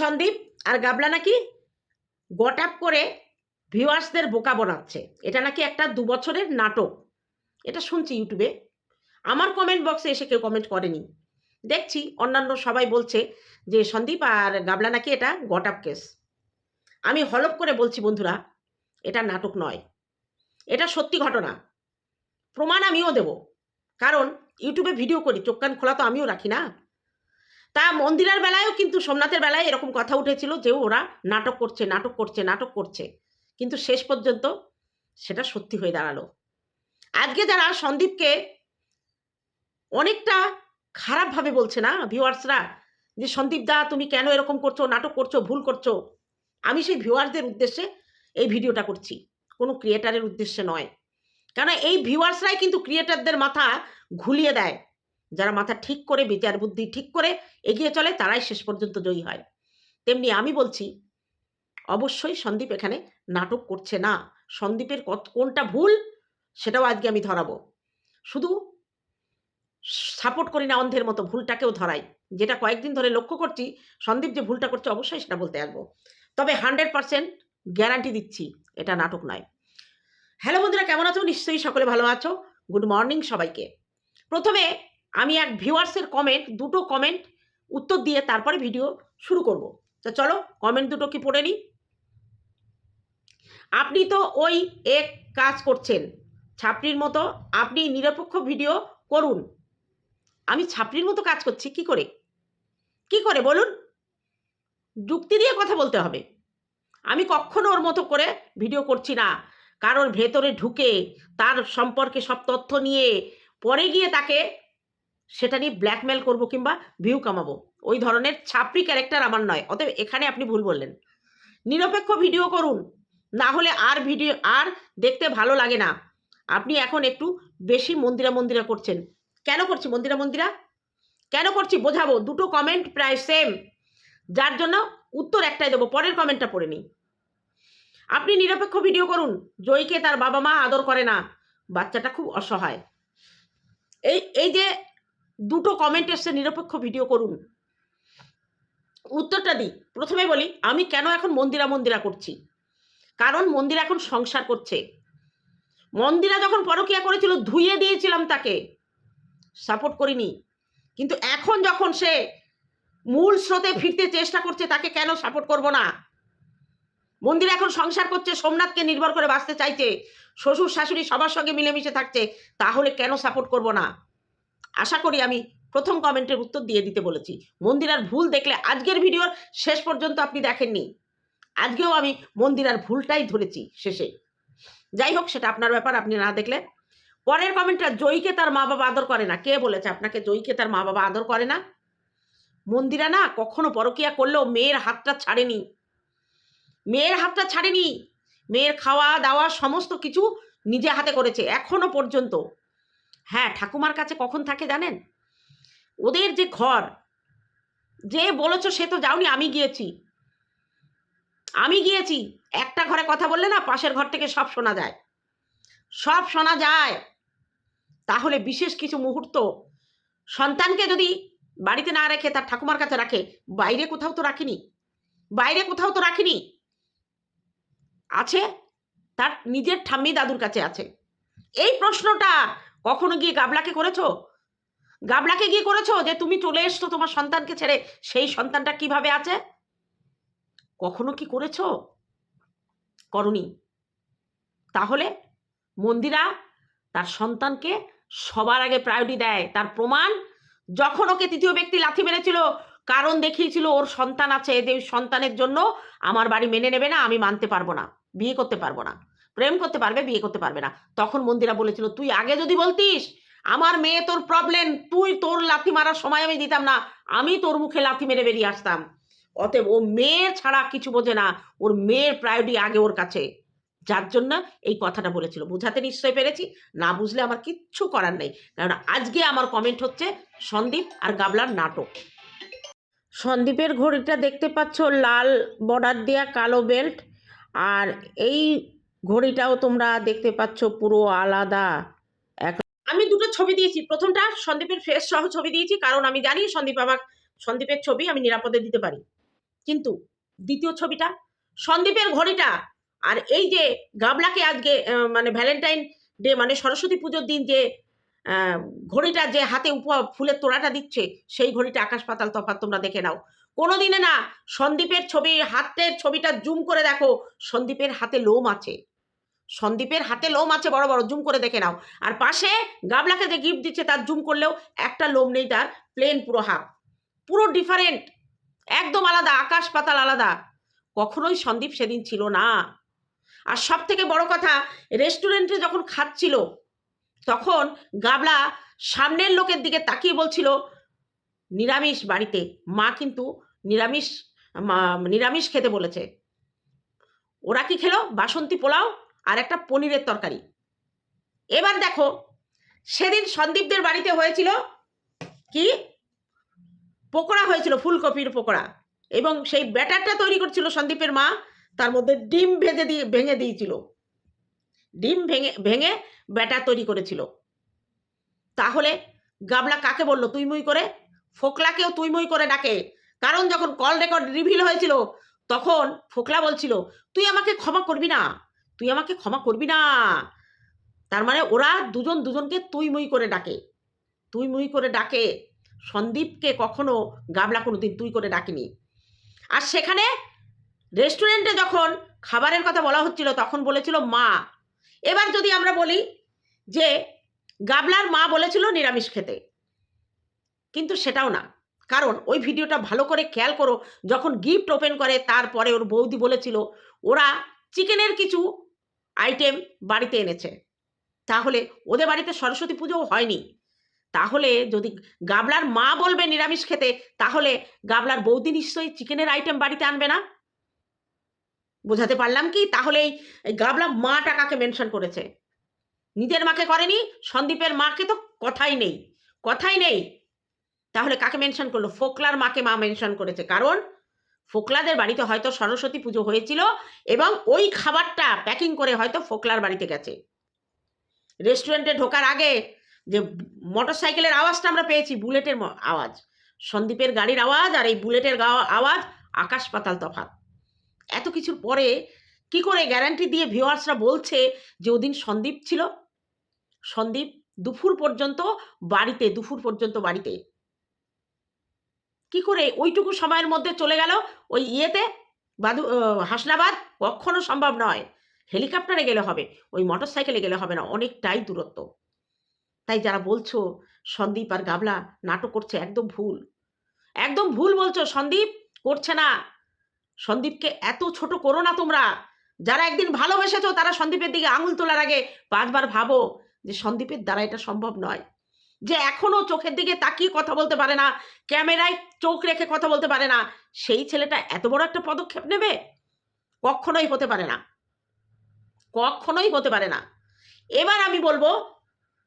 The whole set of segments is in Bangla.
সন্দীপ আর গাবলা নাকি গট আপ করে ভিউয়ার্সদের বোকা বানাচ্ছে। এটা নাকি একটা দু বছরের নাটক। এটা শুনছি ইউটিউবে। আমার কমেন্ট বক্সে এসে কেউ কমেন্ট করেনি। দেখছি, অন্যান্য সবাই বলছে যে সন্দীপ আর গাবলা নাকি এটা গট আপ কেস আমি হলপ করে বলছি, বন্ধুরা, এটা নাটক নয়। এটা সত্যি ঘটনা। প্রমাণ আমিও দেব। কারণ ইউটিউবে ভিডিও করি, চোখ কান খোলা তো আমিও রাখি না। তা মন্দিরের বেলায়ও কিন্তু সোমনাথের বেলায় এরকম কথা উঠেছিল যে ওরা নাটক করছে নাটক করছে নাটক করছে। কিন্তু শেষ পর্যন্ত সেটা সত্যি হয়ে দাঁড়াল। আজকে যারা সন্দীপকে অনেকটা খারাপভাবে বলছে না ভিউয়ার্সরা যে সন্দীপ দা, তুমি কেন এরকম করছ, নাটক করছ, ভুল করছ? আমি সেই ভিউয়ার্সদের উদ্দেশ্যে এই ভিডিওটা করছি। কোনো ক্রিয়েটারের উদ্দেশ্যে নয়। কেন এই ভিউয়ার্সরাই কিন্তু ক্রিয়েটারদের মাথা ঘুলিয়ে দেয়। যারা মাথা ঠিক করে, বিচার বুদ্ধি ঠিক করে এগিয়ে চলে, তারাই শেষ পর্যন্ত জয়ী হয়। তেমনি আমি বলছি, অবশ্যই সন্দীপ এখানে নাটক করছে না। সন্দীপের কত- কোনটা ভুল সেটাও আজকে আমি ধরাবো। শুধু সাপোর্ট করি না অন্ধের মতো, ভুলটাকেও ধরাই। যেটা কয়েকদিন ধরে লক্ষ্য করছি, সন্দীপ যে ভুলটা করছে অবশ্যই সেটা বলতে আসব। তবে হান্ড্রেড পারসেন্ট গ্যারান্টি দিচ্ছি, এটা নাটক নয়। হ্যালো বন্ধুরা, কেমন আছো? নিশ্চয়ই সকলে ভালো আছো। গুড মর্নিং সবাইকে। প্রথমে আমি এক ভিউয়ার্সের কমেন্ট দুটো কমেন্ট উত্তর দিয়ে তারপরে ভিডিও শুরু করব। তো চলো কমেন্ট দুটো কি পড়ে নিই। আপনি তো ওই এক কাজ করছেন, ছাপড়ির মতো। আপনি নিরপেক্ষ ভিডিও করুন। আমি ছাপড়ির মতো কাজ করছি, কি করে? কি করে বলুন? যুক্তি দিয়ে কথা বলতে হবে। আমি কখনো ওর মতো করে ভিডিও করছি না। কারোর ভেতরে ঢুকে তার সম্পর্কে সব তথ্য নিয়ে পরে গিয়ে তাকে সেটা নিয়ে ব্ল্যাকমেল করব কিংবা ভিউ কামাবো। ওই ধরনের ছাপড়ি ক্যারেক্টার আমার নয়। অতএব এখানে আপনি ভুল বললেন। নিরপেক্ষ ভিডিও করুন। না হলে আর ভিডিও আর দেখতে ভালো লাগে না। আপনি এখন একটু বেশি মন্দিরা মন্দিরা করছেন। কেন করছি মন্দিরা মন্দিরা? কেন করছি বোঝাবো। দুটো কমেন্ট প্রায় সেম যার জন্য উত্তর একটাই দেবো। পরের কমেন্টটা পড়ে নিই। আপনি নিরপেক্ষ ভিডিও করুন। জয়কে তার বাবা মা আদর করে না। বাচ্চাটা খুব অসহায়। এই এই যে দুটো কমেন্ট এসছে, নিরপেক্ষ ভিডিও করুন। উত্তরটা দিই। প্রথমে বলি, আমি কেন এখন মন্দিরা মন্দিরা করছি? কারণ মন্দিরা এখন সংসার করছে। মন্দিরা যখন পরকিয়া করেছিল, ধুইয়ে দিয়েছিলাম তাকে। সাপোর্ট করিনি। কিন্তু এখন যখন সে মূল স্রোতে ফিরতে চেষ্টা করছে, তাকে কেন সাপোর্ট করব না? মন্দির এখন সংসার করছে, সোমনাথকে নির্ভর করে বাঁচতে চাইছে। শ্বশুর শাশুড়ি সবার সঙ্গে মিলেমিশে থাকছে, তাহলে কেন সাপোর্ট করব না? আশা করি আমি প্রথম কমেন্টের উত্তর দিয়ে দিতে বলেছি। মন্দিরার ভুল দেখলে আজকের ভিডিওর শেষ পর্যন্ত আপনি দেখেননি। আজকেও আমি মন্দিরার ভুলটাই ধরেছি শেষে। যাই হোক, সেটা আপনার ব্যাপার, আপনি না দেখলে। পরের কমেন্টটা, জয়ীকে তার মা বাবা আদর করে না। কে বলেছে? আপনাকে জয়ীকে তার মা বাবা আদর করে না? মন্দিরা না কখনো পরকিয়া করলেও মেয়ের হাতটা ছাড়েনি। মেয়ের হাতটা ছাড়েনি। মেয়ের খাওয়া দাওয়া সমস্ত কিছু নিজে হাতে করেছে, এখনও পর্যন্ত। হ্যাঁ ঠাকুমার কাছে কখন থাকে জানেন? ওদের যে ঘর, যে বলেছ সে তো যাওনি, আমি গিয়েছি। আমি গিয়েছি, একটা ঘরে কথা বললে না পাশের ঘর থেকে সব শোনা যায়। সব শোনা যায়। তাহলে বিশেষ কিছু মুহূর্ত সন্তানকে যদি বাড়িতে না রেখে তার ঠাকুমার কাছে রাখে, বাইরে কোথাও তো রাখিনি। বাইরে কোথাও তো রাখিনি। আছে, তার নিজের ঠাম্মি দাদুর কাছে আছে। এই প্রশ্নটা কখনো গিয়ে গাবলাকে করেছ? গাবলাকে গিয়ে করেছ যে তুমি চলে এসছো তোমার সন্তানকে ছেড়ে? সেই সন্তানটা কীভাবে আছে? কখনো কি করেছ? করনি। তাহলে মন্দিরা তার সন্তানকে সবার আগে প্রায়োরিটি দেয়। তার প্রমাণ যখন ওকে তৃতীয় ব্যক্তি লাথি মেরেছিল, কারণ দেখিয়েছিল, ওর সন্তান আছে যে সন্তানের জন্য আমার বাড়ি মেনে নেবে না, আমি মানতে পারব না, বিয়ে করতে পারব না। প্রেম করতে পারবে, বিয়ে করতে পারবে না। তখন মন্দিরা বলেছিল, তুই আগে যদি বলতিস, আমার মেয়ে তোর প্রবলেম তুই তোর লাথি মারার সময় আমি দিতাম না, আমি তোর মুখে লাথি মেরে বেরিয়ে আসতাম। অতএব ও মেয়ে ছাড়া কিছু বোঝে না, ওর মেয়ের প্রায়োরিটি আগে ওর কাছে। যার জন্য এই কথাটা বলেছিল। বোঝাতে নিশ্চয় পেরেছি, না বুঝলে আমার কিচ্ছু করার নেই। কারণ আজকে আমার কমেন্ট হচ্ছে সন্দীপ আর গাবলার নাটক। সন্দীপের ঘড়িটা দেখতে পাচ্ছ, লাল বর্ডার দেওয়া কালো বেল্ট আর এই ঘড়িটাও তোমরা দেখতে পাচ্ছ পুরো আলাদা। আমি দুটো ছবি দিয়েছি। প্রথমটা সন্দীপের ফেস সহ ছবি দিয়েছি, কারণ আমি জানি সন্দীপ আমার সন্দীপের ছবি আমি নিরাপদে দিতে পারি। কিন্তু দ্বিতীয় ছবিটা সন্দীপের ঘড়িটা। আর এই যে গাবলাকে আজকে মানে ভ্যালেন্টাইন ডে মানে সরস্বতী পুজোর দিন যে ঘড়িটা যে হাতে উপ ফুলের তোড়াটা দিচ্ছে, সেই ঘড়িটা আকাশ পাতাল তফাৎ তোমরা দেখে নাও। কোনোদিনে না সন্দীপের ছবি, হাতের ছবিটা জুম করে দেখো, সন্দীপের হাতে লোম আছে। সন্দীপের হাতে লোম আছে, বড় বড়, জুম করে দেখে নাও। আর পাশে গাবলাকে যে গিফট দিচ্ছে, তার জুম করলেও একটা লোম নেই তার প্লেন পুরো হাফ। পুরো ডিফারেন্ট একদম আলাদা, আকাশ পাতাল আলাদা। কখনোই সন্দীপ সেদিন ছিল না। আর সব থেকে বড় কথা রেস্টুরেন্টে যখন খাচ্ছিল, তখন গাবলা সামনের লোকের দিকে তাকিয়ে বলছিল, নিরামিষ বাড়িতে। মা কিন্তু নিরামিষ নিরামিষ খেতে বলেছে। ওরা কি খেলো? বাসন্তী পোলাও আর একটা পনিরের তরকারি। এবার দেখো, সেদিন সন্দীপদের বাড়িতে হয়েছিল কি? পকোড়া হয়েছিল, ফুলকপির পকোড়া। এবং সেই ব্যাটারটা তৈরি করছিল সন্দীপের মা, তার মধ্যে ডিম ভেজে দিয়ে, ভেঙে দিয়েছিল। ডিম ভেঙে ভেঙে ব্যাটার তৈরি করেছিল। তাহলে গাবলা কাকে বলল তুই মুই করে? ফোকলাকেও তুই মুই করে ডাকে। কারণ যখন কল রেকর্ড রিভিল হয়েছিল, তখন ফোকলা বলছিল, তুই আমাকে ক্ষমা করবি না। তুই আমাকে ক্ষমা করবি না। তার মানে ওরা দুজন দুজনকে তুই মুই করে ডাকে। তুই মুই করে ডাকে। সন্দীপকে কখনো গাবলা কোনো দিন তুই করে ডাকেনি। আর সেখানে রেস্টুরেন্টে যখন খাবারের কথা বলা হচ্ছিল, তখন বলেছিল মা। এবার যদি আমরা বলি যে গাবলার মা বলেছিল নিরামিষ খেতে, কিন্তু সেটাও না। কারণ ওই ভিডিওটা ভালো করে খেয়াল করো, যখন গিফট ওপেন করে, তারপরে ওর বৌদি বলেছিল, ওরা চিকেনের কিছু আইটেম বাড়িতে এনেছে। তাহলে ওদের বাড়িতে সরস্বতী পুজোও হয়নি। তাহলে যদি গাবলার মা বলবে নিরামিষ খেতে, তাহলে গাবলার বৌদি নিশ্চয়ই চিকেনের আইটেম বাড়িতে আনবে না? বোঝাতে পারলাম কি? তাহলে এই গাবলা মা টাকাকে মেনশন করেছে? নিজের মাকে করেনি, সন্দীপের মাকে তো কথাই নেই। কথাই নেই। তাহলে কাকে মেনশন করল? ফোকলার মাকে মা মেনশন করেছে। কারণ ফোকলাদের বাড়িতে হয়তো সরস্বতী পুজো হয়েছিল এবং ওই খাবারটা প্যাকিং করে হয়তো ফোকলার বাড়িতে গেছে। রেস্টুরেন্টে ঢোকার আগে যে মোটর সাইকেলের আওয়াজটা আমরা পেয়েছি, বুলেটের আওয়াজ। সন্দীপের গাড়ির আওয়াজ আর এই বুলেটের আওয়াজ, আকাশ পাতাল তফাৎ। এত কিছুর পরে কি করে গ্যারান্টি দিয়ে ভিউয়ার্সরা বলছে যে ওদিন সন্দীপ ছিল? সন্দীপ দুপুর পর্যন্ত বাড়িতে, দুপুর পর্যন্ত বাড়িতে। কি করে ওইটুকু সময়ের মধ্যে চলে গেল? ওই ইয়েতে? বাদু হাসনাবাদ? কখনো সম্ভব নয়। হেলিকপ্টারে গেলে হবে, ওই মোটর সাইকেলে গেলে হবে না, অনেকটাই দূরত্ব। তাই যারা বলছো, সন্দীপ আর গাবলা নাটক করছে একদম ভুল। একদম ভুল বলছো, সন্দীপ করছে না। সন্দীপকে এত ছোট করো না তোমরা। যারা একদিন ভালোবেসেছো, তারা সন্দীপের দিকে আঙুল তোলার আগে পাঁচবার ভাবো যে সন্দীপের দ্বারা এটা সম্ভব নয়। যে এখনও চোখের দিকে তাকিয়ে কথা বলতে পারে না, ক্যামেরায় চোখ রেখে কথা বলতে পারে না, সেই ছেলেটা এত বড় একটা পদক্ষেপ নেবে? কখনোই হতে পারে না। কখনোই হতে পারে না। এবার আমি বলব,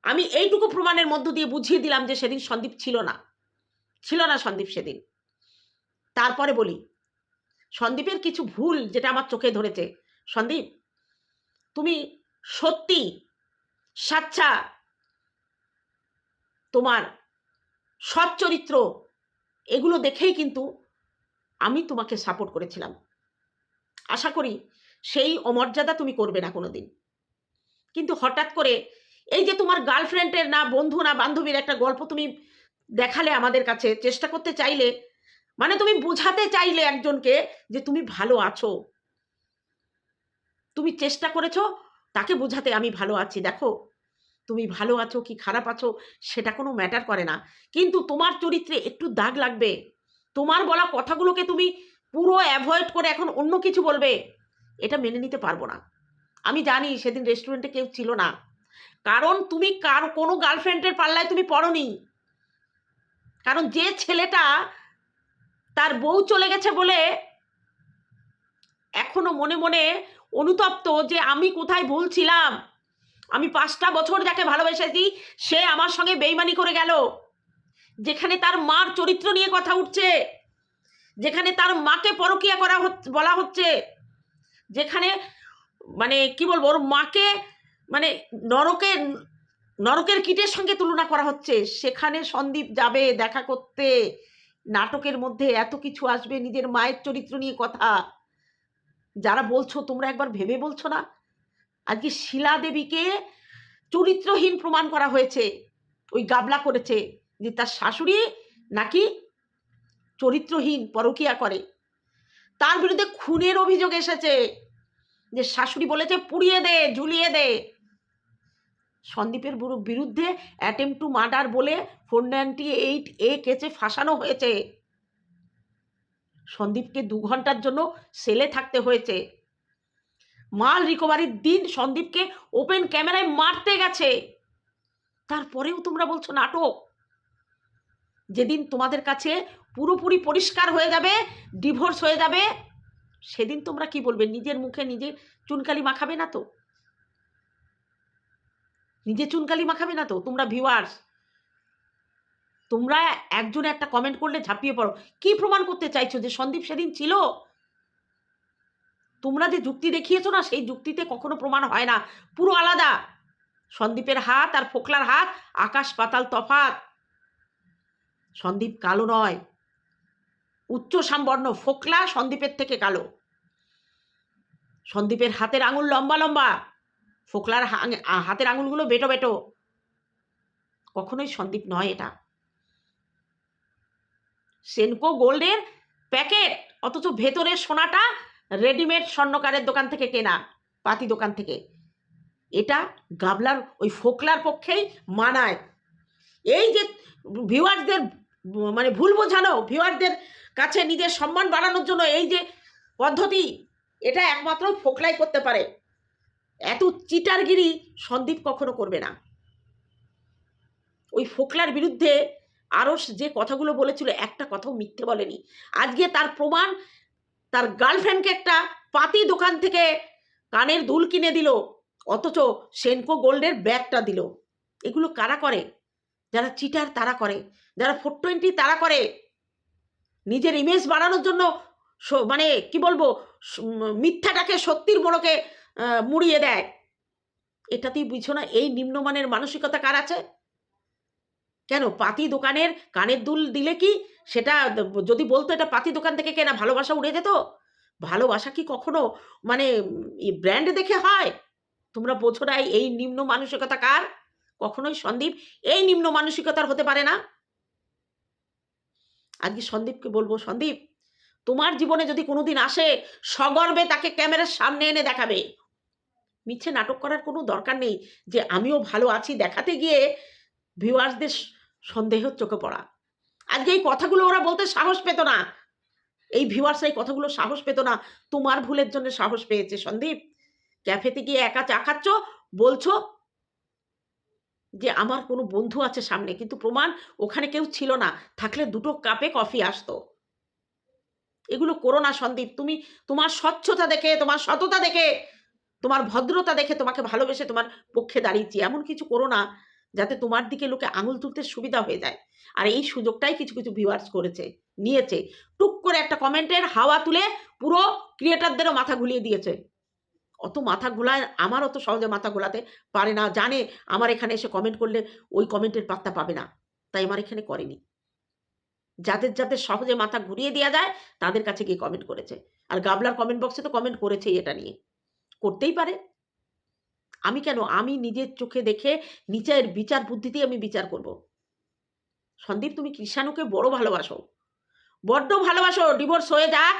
আমি এইটুকু প্রমাণের মধ্য দিয়ে বুঝিয়ে দিলাম যে সেদিন সন্দীপ ছিল না। ছিল না সন্দীপ সেদিন। তারপরে বলি, সন্দীপের কিছু ভুল যেটা আমার চোখে ধরেছে, সন্দীপ, তুমি সত্যি, সাচ্চা তোমার সৎ চরিত্র, এগুলো দেখেই কিন্তু আমি তোমাকে সাপোর্ট করেছিলাম। আশা করি সেই অমর্যাদা তুমি করবে না কোনো দিন কিন্তু হঠাৎ করে এই যে তোমার গার্লফ্রেন্ডের না, বন্ধু না, বান্ধবীর একটা গল্প তুমি দেখালে আমাদের কাছে, চেষ্টা করতে চাইলে মানে তুমি বোঝাতে চাইলে একজনকে যে তুমি ভালো আছো। তুমি চেষ্টা করেছ, তাকে বোঝাতে আমি ভালো আছি। দেখো তুমি ভালো আছো কি খারাপ আছো সেটা কোনো ম্যাটার করে না। কিন্তু তোমার চরিত্রে একটু দাগ লাগবে। তোমার বলা কথাগুলোকে তুমি পুরো অ্যাভয়েড করে এখন অন্য কিছু বলবে। এটা মেনে নিতে পারব না। আমি জানি সেদিন রেস্টুরেন্টে কেউ ছিল না। কারণ তুমি কার, কোনো গার্লফ্রেন্ডের পাল্লায় তুমি পড়নি। কারণ যে ছেলেটা তার বউ চলে গেছে বলে এখনও মনে মনে অনুতপ্ত যে আমি কোথায় ভুল ছিলাম। আমি পাঁচটা বছর যাকে ভালোবেসেছি, সে আমার সঙ্গে বেইমানি করে গেল। যেখানে তার মার চরিত্র নিয়ে কথা উঠছে, যেখানে তার মাকে পরকিয়া করা বলা হচ্ছে, যেখানে মানে কি বলব, ওর মাকে মানে নরকের নরকের কীটের সঙ্গে তুলনা করা হচ্ছে। সেখানে সন্দীপ যাবে দেখা করতে, নাটকের মধ্যে এত কিছু আসবে, নিজের মায়ের চরিত্র নিয়ে কথা। যারা বলছো, তোমরা একবার ভেবে বলছো না? আজকে শিলা দেবীকে চরিত্রহীন প্রমাণ করা হয়েছে, ওই গাবলা করেছে যে তার শাশুড়ি নাকি চরিত্রহীন, পরকিয়া করে। তার বিরুদ্ধে খুনের অভিযোগ এসেছে যে শাশুড়ি বলেছে, পুড়িয়ে দে, ঝুলিয়ে দে। সন্দীপের বুরু- বিরুদ্ধে অ্যাটেম্প টু মার্ডার বলে ফোর নাইনটি এইট এ কেচে ফাঁসানো হয়েছে। সন্দীপকে দু ঘণ্টার জন্য সেলে থাকতে হয়েছে। মাল রিকভারির দিন সন্দীপকে ওপেন ক্যামেরায় মারতে গেছে। তারপরেও তোমরা বলছো নাটক। যেদিন তোমাদের কাছে পুরোপুরি পরিষ্কার হয়ে যাবে ডিভোর্স হয়ে যাবে, সেদিন তোমরা কি বলবে? নিজের মুখে নিজে চুনকালি মাখাবে না তো? নিজে চুনকালি মাখাবে না তো? তোমরা ভিউয়ার্স তোমরা একজন একটা কমেন্ট করলে ঝাঁপিয়ে পড়ো। কি প্রমাণ করতে চাইছো যে সন্দীপ সেদিন ছিল? তোমরা যে যুক্তি দেখিয়েছো না, সেই যুক্তিতে কখনো প্রমাণ হয় না। পুরো আলাদা। সন্দীপের হাত আর ফোকলার হাত, আকাশ পাতাল তফাত সন্দীপ কালো নয়। উচ্চ সামবর্ণ, ফোকলা সন্দীপের থেকে কালো। সন্দীপের হাতের আঙুল লম্বা লম্বা। ফোকলার হাতের আঙুলগুলো বেটো বেটো। কখনোই সন্দীপ নয় এটা। সেনকো গোল্ডের প্যাকেট, অথচ ভেতরের সোনাটা রেডিমেড স্বর্ণকারের দোকান থেকে কেনা, পাতি দোকান থেকে। এটা গাবলার, ওই ফোকলার পক্ষেই মানায়। এই যে ভিউয়ারদের মানে ভুল বোঝানো ভিউয়ারদের কাছে নিজের সম্মান বাড়ানোর জন্য এই যে পদ্ধতি, এটা একমাত্র ফোকলাই করতে পারে। এত চিটারগিরি সন্দীপ কখনো করবে না। ওই ফোকলার বিরুদ্ধে আরও যে কথাগুলো বলেছিল, একটা কথাও মিথ্যে বলেনি। আজকে তার প্রমাণ তার গার্লফ্রেন্ডকে একটা পাতি দোকান থেকে কানের দুল কিনে দিল, অথচ সেনকো গোল্ডের ব্যাগটা দিল। এগুলো কারা করে? যারা চিটার তারা করে, যারা ফোর টোয়েন্টি তারা করে। নিজের ইমেজ বাড়ানোর জন্য মানে কি বলব মিথ্যাটাকে সত্যির মোড়কে মুড়িয়ে দেয়। এটাতেই বুঝছ না, এই নিম্নমানের মানসিকতা কার আছে? কেন? পাতি দোকানের কানের দুল দিলে কি সেটা যদি বলতো এটা পাতি দোকান থেকে কেনা, ভালোবাসা উড়ে যেত? ভালোবাসা কি কখনো মানে ব্র্যান্ড দেখে হয়? তোমরা বোঝো না, এই নিম্ন মানসিকতা কার? কখনোই সন্দীপ, এই নিম্ন মানসিকতার হতে পারে না। আজকে সন্দীপকে বলব, সন্দীপ, তোমার জীবনে যদি কোনোদিন আসে, সগর্বে তাকে ক্যামেরার সামনে এনে দেখাবে। মিথ্যে নাটক করার কোনো দরকার নেই যে আমিও ভালো আছি দেখাতে গিয়ে ভিউয়ার্সদের সন্দেহ চোখে পড়া। আজকে এই কথাগুলো ওরা বলতে সাহস পেত না। এই ভিউয়ার্সরা এই কথাগুলো সাহস পেত না। তোমার ভুলের জন্য সাহস পেয়েছে সন্দীপ। ক্যাফেতে গিয়ে একা চা খাচ্ছ, বলছো যে আমার কোনো বন্ধু আছে সামনে, কিন্তু প্রমাণ ওখানে কেউ ছিল না। থাকলে দুটো কাপে কফি আসতো। এগুলো করো না সন্দীপ। তুমি তোমার স্বচ্ছতা দেখে, তোমার সততা দেখে, তোমার ভদ্রতা দেখে তোমাকে ভালোবেসে তোমার পক্ষে দাঁড়িয়েছি। এমন কিছু করো না। যাতে তোমার দিকে লোকে আঙুল তুলতে সুবিধা হয়ে যায়। আর এই সুযোগটাই কিছু কিছু ভিউয়ার্স করেছে, নিয়েছে। টুক করে একটা কমেন্টের হাওয়া তুলে পুরো ক্রিয়েটারদেরও মাথা ঘুলিয়ে দিয়েছে। অত মাথা ঘোলায়, আমার অত সহজে মাথা ঘোলাতে পারে না, জানে আমার এখানে এসে কমেন্ট করলে ওই কমেন্টের পাত্তা পাবে না। তাই আমার এখানে করেনি। যাদের যাদের সহজে মাথা ঘুরিয়ে দেওয়া যায়, তাদের কাছে গিয়ে কমেন্ট করেছে। আর গাবলার কমেন্ট বক্সে তো কমেন্ট করেছেই এটা নিয়ে। করতেই পারে। আমি কেন? আমি নিজের চোখে দেখে নিচের বিচার বুদ্ধিতেই আমি বিচার করব। সন্দীপ, তুমি কৃষাণুকে বড় ভালোবাসো। বড্ড ভালোবাসো। ডিভোর্স হয়ে যাক।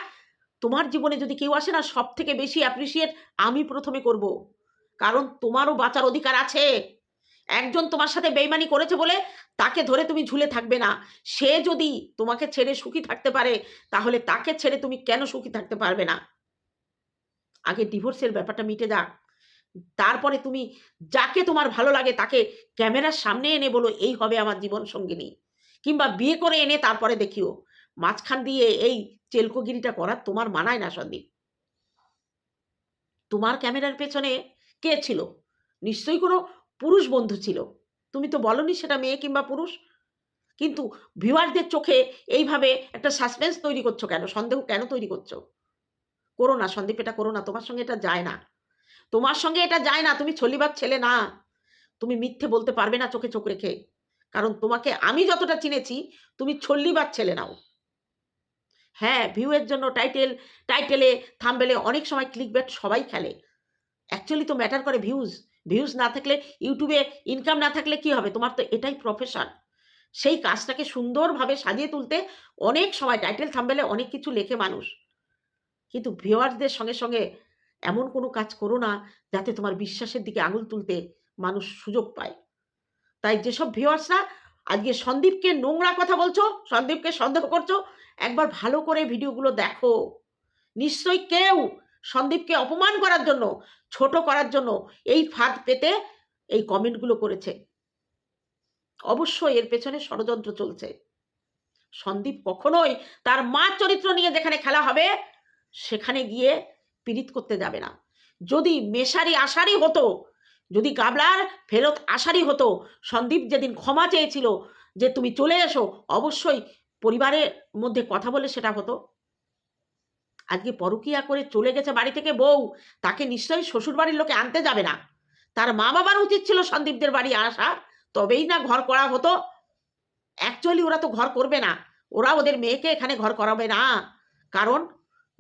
তোমার জীবনে যদি কেউ আসে না সব থেকে বেশি অ্যাপ্রিসিয়েট আমি প্রথমে করব। কারণ তোমারও বাঁচার অধিকার আছে। একজন তোমার সাথে বেইমানি করেছে বলে তাকে ধরে তুমি ঝুলে থাকবে না। সে যদি তোমাকে ছেড়ে সুখী থাকতে পারে, তাহলে তাকে ছেড়ে তুমি কেন সুখী থাকতে পারবে না? আগে ডিভোর্সের ব্যাপারটা মিটে যাক। তারপরে তুমি যাকে তোমার ভালো লাগে তাকে ক্যামেরার সামনে এনে বলো, এই হবে আমার জীবন সঙ্গিনী। কিংবা বিয়ে করে এনে তারপরে দেখিও, মাঝখান দিয়ে এই চেলকোগিরিটা করার তোমার মানায় না সন্দীপ। তোমার ক্যামেরার পেছনে কে ছিল? নিশ্চয়ই কোনো পুরুষ বন্ধু ছিল। তুমি তো বলনি সেটা মেয়ে কিংবা পুরুষ। কিন্তু ভিউয়ারদের চোখে এইভাবে একটা সাসপেন্স তৈরি করছ কেন? সন্দেহ কেন তৈরি করছ? করো না সন্দীপ, এটা করো না। তোমার সঙ্গে এটা যায় না। তোমার সঙ্গে এটা যায় না, তুমি ছলিবার ছেলে না। তুমি মিথ্যে বলতে পারবে না চোখে চোখ রেখে। কারণ তোমাকে আমি যতটা চিনেছি, তুমি ছল্লিবার ছেলে নাও। হ্যাঁ ভিউয়ের জন্য টাইটেল, টাইটেলে, থামবেলে অনেক সময় ক্লিক ব্যাট সবাই খেলে। অ্যাকচুয়ালি তো ম্যাটার করে ভিউজ ভিউজ না থাকলে ইউটিউবে ইনকাম না থাকলে কি হবে? তোমার তো এটাই প্রফেশন সেই কাজটাকে সুন্দরভাবে সাজিয়ে তুলতে অনেক সময় টাইটেল থামবেলে অনেক কিছু লেখে মানুষ। কিন্তু ভিউয়ার্সদের সঙ্গে সঙ্গে এমন কোনো কাজ করো না যাতে তোমার বিশ্বাসের দিকে আঙুল তুলতে মানুষ সুযোগ পায়। তাই যেসব ভিউয়ার্সরা আজকে সন্দীপকে নোংরা কথা বলছো, সন্দীপকে সন্দেহ করছ, একবার ভালো করে ভিডিওগুলো দেখো। নিশ্চয়ই কেউ সন্দীপকে অপমান করার জন্য, ছোট করার জন্য এই ফাঁদ পেতে এই কমেন্টগুলো করেছে। অবশ্যই এর পেছনে ষড়যন্ত্র চলছে। সন্দীপ কখনোই তার মা চরিত্র নিয়ে যেখানে খেলা হবে, সেখানে গিয়ে পীড়িত করতে যাবে না। যদি মেশারি আশারি হতো, যদি গাবলার ফেরত আসারই হতো, সন্দীপ যেদিন ক্ষমা চেয়েছিল যে তুমি চলে এসো, অবশ্যই পরিবারের মধ্যে কথা বলে সেটা হতো। আজকে পরকিয়া করে চলে গেছে বাড়ি থেকে বউ, তাকে নিশ্চয়ই শ্বশুর বাড়ির লোকে আনতে যাবে না। তার মা বাবার উচিত ছিল সন্দীপদের বাড়ি আসা, তবেই না ঘর করা হতো। অ্যাকচুয়ালি ওরা তো ঘর করবে না। ওরা ওদের মেয়েকে এখানে ঘর করাবে না। কারণ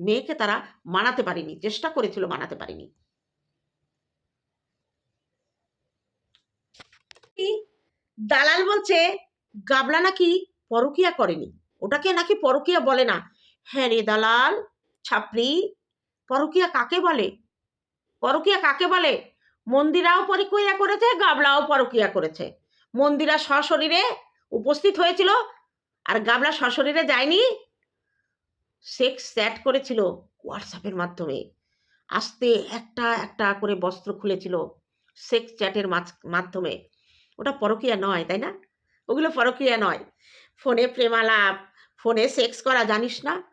মেয়েকে তারা মানাতে পারেনি, চেষ্টা করেছিল মানাতে পারেনি। দালাল বলছে, গাবলা নাকি পরকিয়া করেনি? ওটাকে নাকি পরকিয়া বলে না। হ্যাঁ রে দালাল ছাপরি পরকিয়া কাকে বলে? পরকিয়া কাকে বলে? মন্দিরাও পরকিয়া করেছে, গাবলাও পরকিয়া করেছে। মন্দিরা সশরীরে উপস্থিত হয়েছিল, আর গাবলা সশরীরে যায়নি? সেক্স চ্যাট করেছিল হোয়াটসঅ্যাপের মাধ্যমে। আস্তে একটা একটা করে বস্ত্র খুলেছিল সেক্স চ্যাটের মাধ্যমে। ওটা পরকিয়া নয়, তাই না? ওগুলো পরকিয়া নয়। ফোনে প্রেমালাপ, ফোনে সেক্স করা, জানিস না?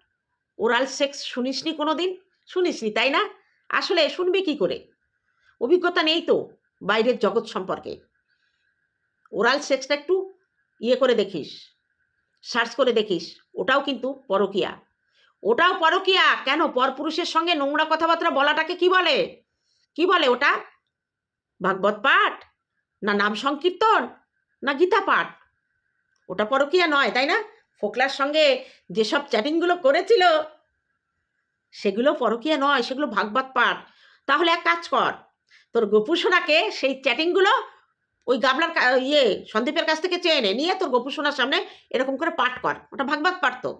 ওরাল সেক্স শুনিসনি কোনো দিন শুনিসনি, তাই না? আসলে শুনবি কি করে? অভিজ্ঞতা নেই তো বাইরের জগৎ সম্পর্কে। ওরাল সেক্সটা একটু ইয়ে করে দেখিস, সার্চ করে দেখিস, ওটাও কিন্তু পরকিয়া। ওটাও পরকিয়া। কেন? পরপুরুষের সঙ্গে নোংরা কথাবার্তা বলাটাকে কি বলে? কি বলে ওটা? ভাগবত পাঠ? না নাম সংকীর্তন? না গীতা পাঠ? ওটা পরকিয়া নয়, তাই না? ফোকলার সঙ্গে যেসব চ্যাটিংগুলো করেছিল, সেগুলো পরকিয়া নয়, সেগুলো ভাগবত পাঠ। তাহলে এক কাজ কর, তোর গোপুসোনাকে সেই চ্যাটিংগুলো ওই গাবলার ইয়ে সন্দীপের কাছ থেকে চেয়ে নে, নিয়ে তোর গোপুসোনার সামনে এরকম করে পাঠ কর। ওটা ভাগবত পাঠ তো।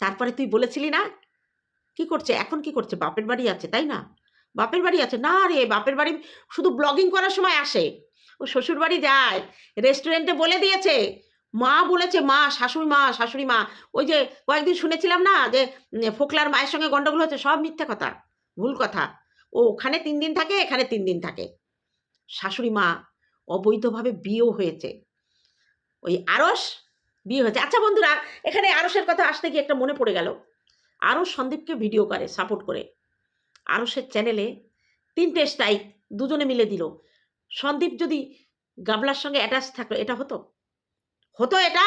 তারপরে তুই বলেছিলি না? কি করছে? এখন কি করছে? বাপের বাড়ি আছে, তাই না? বাপের বাড়ি আছে। না রে, বাপের বাড়ি শুধু ব্লগিং করার সময় আসে। ও শ্বশুর বাড়ি যায় রেস্টুরেন্টে বলে দিয়েছে। মা বলেছে, মা, শাশুড়ি মা শাশুড়ি মা। ওই যে কয়েকদিন শুনেছিলাম না যে ফোকলার মায়ের সঙ্গে গন্ডগোল হচ্ছে সব মিথ্যে কথা, ভুল কথা। ও ওখানে তিন দিন থাকে, এখানে তিন দিন থাকে। শাশুড়ি মা অবৈধভাবে বিয়েও হয়েছে। ওই আরস বিয়ে হয়েছে। আচ্ছা বন্ধুরা, এখানে আরসের কথা আসতে গিয়ে একটা মনে পড়ে গেল। আরস সন্দীপকে ভিডিও করে সাপোর্ট করে। আরসের চ্যানেলে তিনটে স্ট্রাইক দুজনে মিলে দিল। সন্দীপ যদি গাবলার সঙ্গে অ্যাটাচ থাকল এটা হতো? হতো এটা?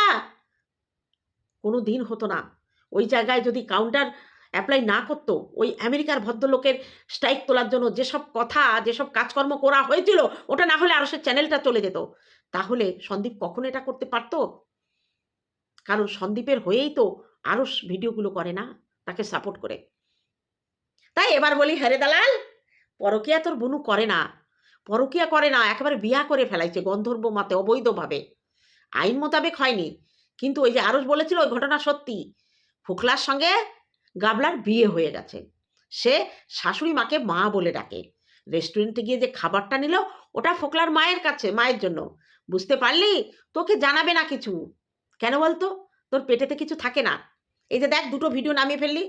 কোনো দিন হতো না। ওই জায়গায় যদি কাউন্টার অ্যাপ্লাই না করতো, ওই আমেরিকার ভদ্রলোকের স্ট্রাইক তোলার জন্য যেসব কথা, যেসব কাজকর্ম করা হয়েছিল, ওটা না হলে আরসের চ্যানেলটা চলে যেত। তাহলে সন্দীপ কখন এটা করতে পারতো? কারণ সন্দীপের হয়েই তো আরস ভিডিওগুলো করে না, তাকে সাপোর্ট করে। তাই এবার বলি হ্যারে দালাল, পরকিয়া তোর বুনু করে না। পরকিয়া করে না, একেবারে বিয়া করে ফেলাইছে গন্ধর্ব মাতে অবৈধভাবে। আইন মোতাবেক হয়নি। কিন্তু ওই যে আরস বলেছিল ওই ঘটনা সত্যি। ফুকলার সঙ্গে গাবলার বিয়ে হয়ে গেছে। সে শাশুড়ি মাকে মা বলে ডাকে। রেস্টুরেন্টে গিয়ে যে খাবারটা নিল, ওটা ফোকলার মায়ের কাছে, মায়ের জন্য। বুঝতে পারলি? তোকে জানাবে না কিছু। কেন বলতো? তোর পেটেতে কিছু থাকে না। এই যে দেখ, দুটো ভিডিও নামিয়ে ফেললি,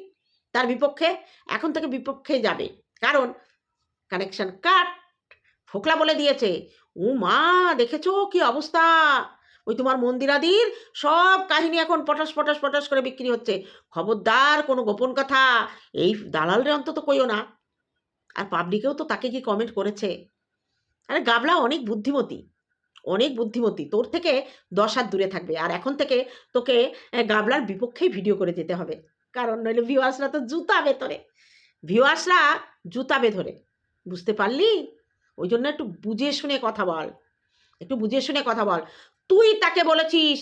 তার বিপক্ষে এখন থেকে বিপক্ষে যাবে। কারণ কানেকশন কাট ফোকলা বলে দিয়েছে। ও মা, দেখেছ কি অবস্থা? ওই তোমার মন্দিরাদির সব কাহিনী এখন পটাশ পটাশ পটাশ করে বিক্রি হচ্ছে। খবরদার, কোনো গোপন কথা। এই দালালরে অন্তত কইও না। আর পাবলিকেও তো তাকে কি কমেন্ট করেছে? আরে গাবলা অনেক বুদ্ধিমতী। অনেক বুদ্ধিমতী। তোর থেকে দশ হাত দূরে থাকবে। আর এখন থেকে তোকে গাবলার বিপক্ষেই ভিডিও করে যেতে হবে। কারণ নইলে ভিউয়ার্সরা তো জুতাবে ধরে ভিউয়ার্সরা জুতাবে ধরে বুঝতে পারলি? ওই জন্য একটু বুঝে শুনে কথা বল। একটু বুঝে শুনে কথা বল। তুই তাকে বলেছিস?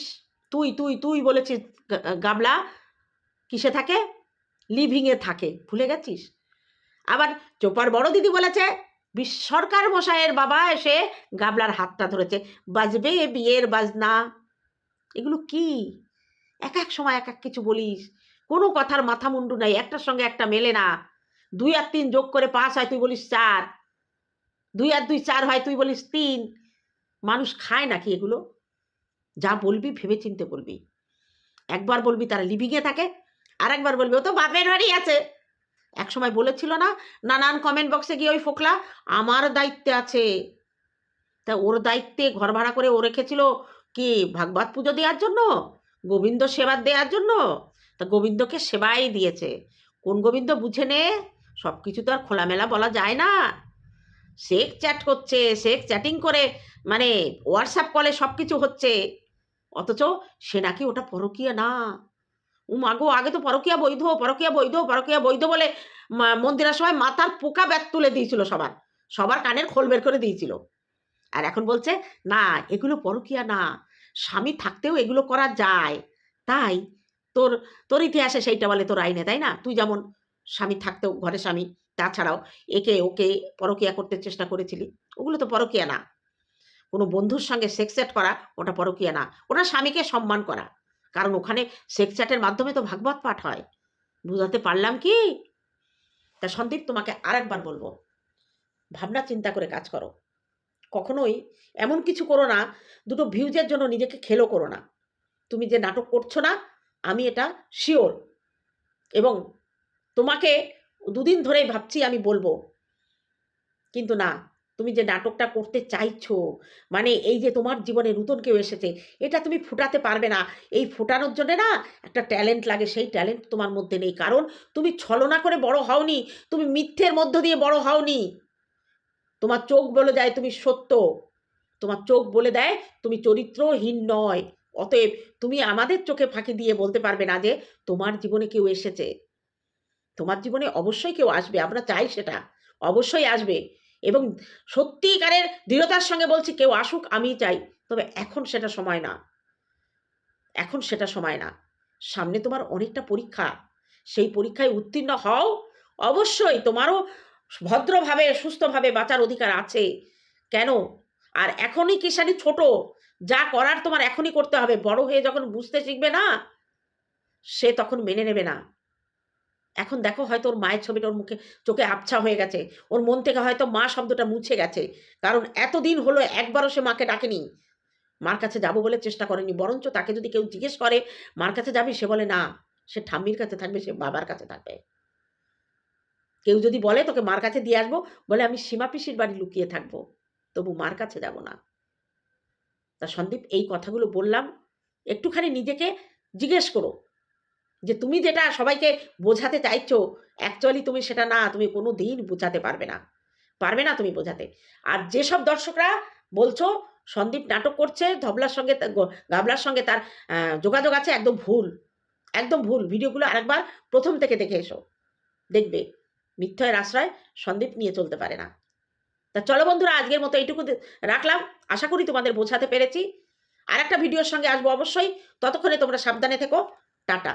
তুই তুই তুই বলেছিস গাবলা কিসে থাকে? লিভিংয়ে থাকে। ভুলে গেছিস? আবার চোপার বড় দিদি বলেছে বিশ- সরকার মশাইয়ের বাবা এসে গাবলার হাতটা ধরেছে। বাজবে বিয়ের বাজনা। এগুলো কি? এক এক সময় এক এক কিছু বলিস। কোনো কথার মাথা মুন্ডু নাই। একটার সঙ্গে একটা মেলে না। দুই আর তিন যোগ করে পাঁচ হয়, তুই বলিস চার। দুই আর দুই চার হয়, তুই বলিস তিন। মানুষ খায় নাকি এগুলো? যা বলবি ভেবে চিনতে বলবি। একবার বলবি তারা লিভিংয়ে থাকে আর একবার বলবি, ও তো বাপের বাড়ি আছে। এক সময় বলেছিল না, নানান কমেন্ট বক্সে গিয়ে ওই ফোকলা, আমার দায়িত্বে আছে। তা ওর দায়িত্বে ঘর ভাড়া করে ও রেখেছিল কি ভাগবত পুজো দেওয়ার জন্য? গোবিন্দ সেবা দেওয়ার জন্য? তা গোবিন্দকে সেবাই দিয়েছে। কোন গোবিন্দ বুঝে নে? সব কিছু তো আর খোলামেলা বলা যায় না। শেখ চ্যাট করছে, শেখ চ্যাটিং করে মানে হোয়াটসঅ্যাপ কলে সব কিছু হচ্ছে। অথচ সে নাকি ওটা পরকীয়া না। ও মাগো আগে তো পরকীয়া বৈধ পরকীয়া বৈধ পরকীয়া বৈধ বলে মা- মন্দিরের সময় মাথার পোকা ব্যাগ তুলে দিয়েছিল সবার। সবার কানের খোল বের করে দিয়েছিল। আর এখন বলছে, না, এগুলো পরকীয়া না। স্বামী থাকতেও এগুলো করা যায়। তাই তোর তোর ইতিহাসে সেইটা বলে তোর আইনে, তাই না? তুই যেমন স্বামী থাকতেও, ঘরে স্বামী, তাছাড়াও একে, ওকে পরকীয়া করতে চেষ্টা করেছিলি। ওগুলো তো পরকীয়া না। কোনো বন্ধুর সঙ্গে সেক্স করা, ওটা পরকীয়া না। ওটা স্বামীকে সম্মান করা। কারণ ওখানে সেক্স চ্যাটের মাধ্যমে তো ভাগবত পাঠ হয়। বুঝাতে পারলাম কি? তা সন্দীপ, তোমাকে আরেকবার বলব। ভাবনা চিন্তা করে কাজ করো। কখনোই এমন কিছু করো না, দুটো ভিউজের জন্য নিজেকে খেলো করো না। তুমি যে নাটক করছ না, আমি এটা শিওর এবং তোমাকে দুদিন ধরেই ভাবছি আমি বলব। কিন্তু না তুমি যে নাটকটা করতে চাইছো মানে এই যে তোমার জীবনে নতুন কেউ এসেছে, এটা তুমি ফুটাতে পারবে না। এই ফোটানোর জন্য না একটা ট্যালেন্ট লাগে, সেই ট্যালেন্ট তোমার মধ্যে নেই। কারণ তুমি ছলনা করে বড় হওনি, তুমি মিথ্যের মধ্য দিয়ে বড় হওনি। তোমার চোখ বলে দেয় তুমি সত্য, তোমার চোখ বলে দেয় তুমি চরিত্রহীন নয়। অতএব তুমি আমাদের চোখে ফাঁকি দিয়ে বলতে পারবে না যে তোমার জীবনে কেউ এসেছে। তোমার জীবনে অবশ্যই কেউ আসবে, আমরা চাই সেটা। অবশ্যই আসবে। এবং সত্যিকারের দৃঢ়তার সঙ্গে বলছি, কেউ আসুক, আমি চাই। তবে এখন সেটা সময় না। এখন সেটা সময় না। সামনে তোমার অনেকটা পরীক্ষা। সেই পরীক্ষায় উত্তীর্ণ হও। অবশ্যই তোমারও ভদ্রভাবে, সুস্থভাবে বাঁচার অধিকার আছে। কেন? আর এখনই কিষানি ছোট? যা করার তোমার এখনই করতে হবে। বড় হয়ে যখন বুঝতে শিখবে না, সে তখন মেনে নেবে না। এখন দেখো হয়তো ওর মায়ের ছবিটা ওর মুখে, চোখে আবছা হয়ে গেছে। ওর মন থেকে হয়তো মা শব্দটা মুছে গেছে। কারণ এতদিন হলো একবারও সে মাকে ডাকেনি। মার কাছে যাব বলে চেষ্টা করেনি। বরঞ্চ তাকে যদি কেউ জিজ্ঞেস করে, মার কাছে যাবি? সে বলে, না। সে ঠাম্মির কাছে থাকবে, সে বাবার কাছে থাকবে। কেউ যদি বলে, তোকে মার কাছে দিয়ে আসব? বলে, আমি সীমা পিসির বাড়ি লুকিয়ে থাকব। তবু মার কাছে যাব না। তা সন্দীপ, এই কথাগুলো বললাম। একটুখানি নিজেকে জিজ্ঞেস করো। যে তুমি যেটা সবাইকে বোঝাতে চাইছো অ্যাকচুয়ালি তুমি সেটা না, তুমি কোনো দিন বোঝাতে পারবে না। পারবে না তুমি বোঝাতে। আর যেসব দর্শকরা বলছো, সন্দীপ নাটক করছে, ধবলার সঙ্গে গাবলার সঙ্গে তার যোগাযোগ আছে, একদম ভুল। একদম ভুল। ভিডিওগুলো আরেকবার প্রথম থেকে দেখে এসো। দেখবে মিথ্যের আশ্রয় সন্দীপ নিয়ে চলতে পারে না। তা চলো বন্ধুরা, আজকের মতো এইটুকু রাখলাম। আশা করি তোমাদের বোঝাতে পেরেছি। আর একটা ভিডিওর সঙ্গে আসব অবশ্যই। ততক্ষণে তোমরা সাবধানে থেকো। টাটা।